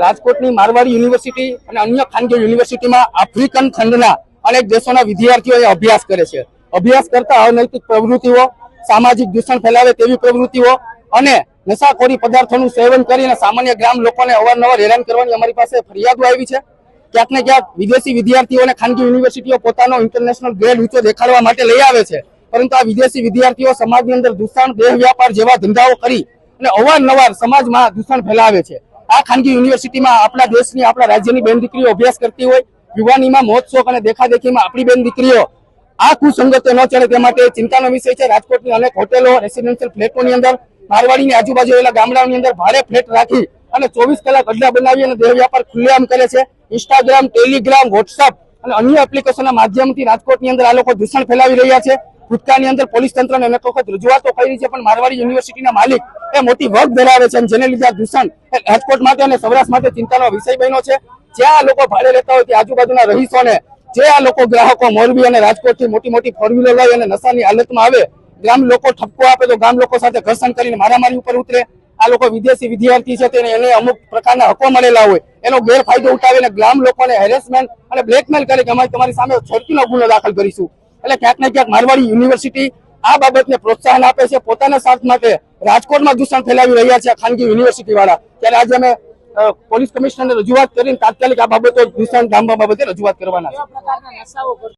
રાજકોટની મારવાડી યુનિવર્સિટી અને અન્ય ખાનગી યુનિવર્સિટીમાં આફ્રિકન ખંડના અનેક દેશોના વિદ્યાર્થીઓ અભ્યાસ કરે છે. અભ્યાસ કરતા અનૈતિક પ્રવૃત્તિઓ, સામાજિક દૂષણ ફેલાવે તેવી પ્રવૃત્તિઓ અને નશાખોરી પદાર્થોનું સેવન કરીને સામાન્ય ગ્રામ લોકોને અવારનવાર હેરાન કરવાની અમારી પાસે ફરિયાદો આવી છે. ક્યાંક ને ક્યાંક વિદેશી વિદ્યાર્થીઓને ખાનગી યુનિવર્સિટીઓ પોતાનો ઇન્ટરનેશનલ ગ્રેડ ઊંચો દેખાડવા માટે લઈ આવે છે. પરંતુ આ વિદેશી વિદ્યાર્થીઓ સમાજની અંદર દૂષણ, દેહ વ્યાપાર જેવા ધંધાઓ કરી અને અવારનવાર સમાજમાં દૂષણ ફેલાવે છે. આ ખાનગી યુનિવર્સિટીમાં આપણા દેશની, આપણા રાજ્યની બેન દીકરીઓ અભ્યાસ કરતી હોય, યુવાનીમાં મોજશોખ અને દેખાદેખીમાં આપણી બેન દીકરીઓ, આ કુસંગતો ન ચડે તે માટે ચિંતાનો વિષય છે. રાજકોટની અનેક હોટેલો, રેસિડેન્શિયલ ફ્લેટોની અંદર, મારવાડીની આજુબાજુ આવેલા ગામડાઓની અંદર ભારે ફ્લેટ રાખી અને ચોવીસ કલાક અડ્ડા બનાવી અને દેહ વ્યાપાર ખુલ્લેઆમ કરે છે. ઇન્સ્ટાગ્રામ ટેલિગ્રામ વોટ્સઅપ અને અન્ય એપ્લિકેશનના માધ્યમથી રાજકોટની અંદર આ લોકો દૂષણ ફેલાવી રહ્યા છે. ભૂતકાળની અંદર પોલીસ તંત્રને અનેક વખત રજૂઆતો કરી છે, પણ મારવાડી યુનિવર્સિટીના માલિક એ મોટી વર્ગ ધરાવે છે જેને લીધે દૂષણ રાજકોટ માટે અને સૌરાષ્ટ્ર માટે ચિંતાનો વિષય બન્યો છે. જ્યાં આ લોકો ભાડે રહેતા હોય ત્યાં આજુબાજુના રહીશોને, જે આ લોકો ગ્રાહકો મોરબી અને રાજકોટથી મોટી મોટી ફોર વ્હીલર લઈ અને નશાની હાલતમાં આવે, ગ્રામ લોકો ઠપકો આપે તો ગામ લોકો સાથે ઘર્ષણ કરીને મારામારી ઉપર ઉતરે. આ લોકો વિદેશી વિદ્યાર્થી છે તેને એને અમુક પ્રકારના હકો મળેલા હોય. એનો ગેરફાયદો ઉઠાવીને ગ્રામ લોકોને હેરેસમેન્ટ અને બ્લેકમેલ કરે કે અમે તમારી સામે છોડકીનો ગુનો દાખલ કરીશું. એટલે ક્યાંક ને ક્યાંક મારવાડી યુનિવર્સિટી આ બાબતને પ્રોત્સાહન આપે છે, પોતાના સ્વાર્થ માટે રાજકોટમાં દૂષણ ફેલાવી રહ્યા છે ખાનગી યુનિવર્સિટી વાળા. ત્યારે આજે અમે પોલીસ કમિશનરને રજૂઆત કરીને તાત્કાલિક આ બાબતો દૂષણ ડામવા બાબતે રજૂઆત કરવાના